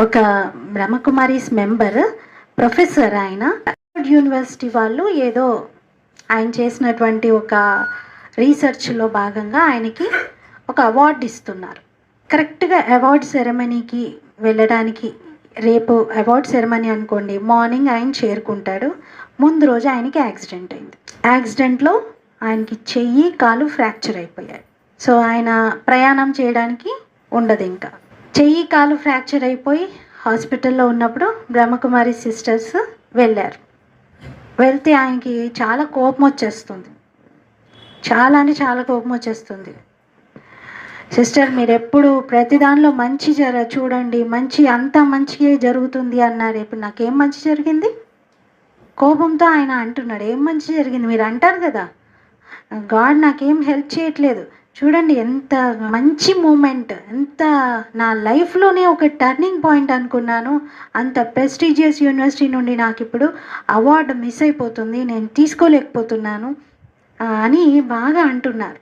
ఒక Brahma Kumaris member professor ఆయన. University వాళ్ళు ఏదో ఆయన చేసినటువంటి ఒక రీసెర్చ్లో భాగంగా ఆయనకి ఒక అవార్డు ఇస్తున్నారు. కరెక్ట్గా అవార్డ్ సెరమనీకి వెళ్ళడానికి రేపు అవార్డ్ సెరమనీ అనుకోండి మార్నింగ్ ఆయన చేరుకుంటాడు. ముందు రోజు ఆయనకి యాక్సిడెంట్ అయింది. యాక్సిడెంట్లో ఆయనకి చెయ్యి కాలు ఫ్రాక్చర్ అయిపోయాయి. సో ఆయన ప్రయాణం చేయడానికి ఉండదు ఇంకా. చెయ్యి కాలు ఫ్రాక్చర్ అయిపోయి హాస్పిటల్లో ఉన్నప్పుడు బ్రహ్మకుమారి సిస్టర్స్ వెళ్ళారు. వెళ్తే ఆయనకి చాలా కోపం వచ్చేస్తుంది. చాలా అంటే చాలా కోపం వచ్చేస్తుంది. సిస్టర్ మీరు ఎప్పుడు ప్రతి దానిలో మంచి జర చూడండి మంచి అంతా మంచిగా జరుగుతుంది అన్నారు. ఇప్పుడు నాకేం మంచి జరిగింది? కోపంతో ఆయన అంటున్నాడు. ఏం మంచి జరిగింది? మీరు అంటారు కదా. గాడ్ నాకేం హెల్ప్ చేయట్లేదు. చూడండి ఎంత మంచి మూమెంట్ ఎంత నా లైఫ్లోనే ఒక టర్నింగ్ పాయింట్ అనుకున్నాను. అంత ప్రెస్టీజియస్ యూనివర్సిటీ నుండి నాకు ఇప్పుడు అవార్డు మిస్ అయిపోతుంది నేను తీసుకోలేకపోతున్నాను అని బాగా అంటున్నారు.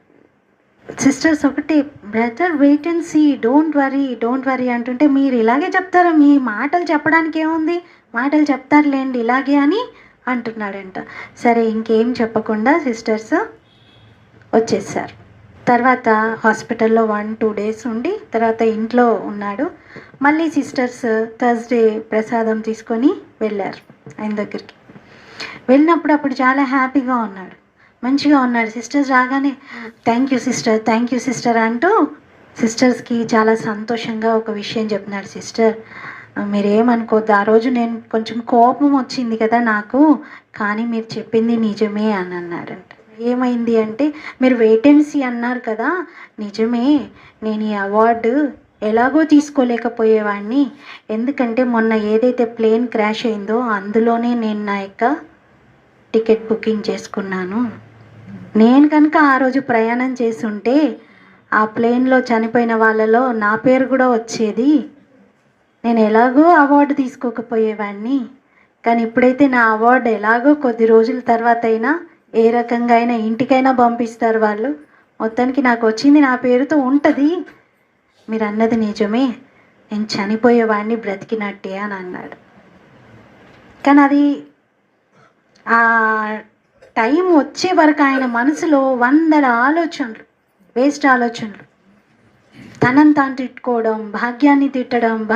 సిస్టర్స్ ఒకటి brother wait and see don't worry don't worry అంటుంటే మీరు ఇలాగే చెప్తారా మీ మాటలు చెప్పడానికి ఏముంది? మాటలు చెప్తారులేండి ఇలాగే అని అంటున్నాడంట. సరే ఇంకేం చెప్పకుండా సిస్టర్స్ వచ్చేసారు. తర్వాత హాస్పిటల్లో వన్ టూ డేస్ ఉండి తర్వాత ఇంట్లో ఉన్నాడు. మళ్ళీ సిస్టర్స్ థర్స్డే ప్రసాదం తీసుకొని వెళ్ళారు ఆయన దగ్గరికి. వెళ్ళినప్పుడు అప్పుడు చాలా హ్యాపీగా ఉన్నాడు. మంచిగా ఉన్నాడు. సిస్టర్స్ రాగానే thank you sister thank you sister అంటూ సిస్టర్స్కి చాలా సంతోషంగా ఒక విషయం చెప్తున్నాడు సిస్టర్. మీరేమనుకోద్దు ఆ రోజు నేను కొంచెం కోపం వచ్చింది కదా నాకు కానీ మీరు చెప్పింది నిజమే అని అన్నాడంట. ఏమైంది అంటే మీరు వేటెన్సీ అన్నారు కదా. నిజమే నేను ఈ అవార్డు ఎలాగో తీసుకోలేకపోయేవాడిని ఎందుకంటే మొన్న ఏదైతే ప్లేన్ క్రాష్ అయిందో అందులోనే నేను నా యొక్క టికెట్ బుకింగ్ చేసుకున్నాను. నేను కనుక ఆ రోజు ప్రయాణం చేస్తుంటే ఆ ప్లేన్లో చనిపోయిన వాళ్ళలో నా పేరు కూడా వచ్చేది. నేను ఎలాగో అవార్డు తీసుకోకపోయేవాడిని కానీ ఇప్పుడైతే నా అవార్డు ఎలాగో కొద్ది రోజుల తర్వాత అయినా ఏ రకంగా అయినా ఇంటికైనా పంపిస్తారు వాళ్ళు. మొత్తానికి నాకు వచ్చింది నా పేరుతో ఉంటుంది. మీరు అన్నది నిజమే. నేను చనిపోయేవాడిని బ్రతికినట్టే అని అన్నాడు. కానీ అది ఆ టైం వచ్చే వరకు ఆయన మనసులో వందల ఆలోచనలు వేస్ట్ ఆలోచనలు. తనని తాను తిట్టుకోవడం భాగ్యాన్ని తిట్టడం భ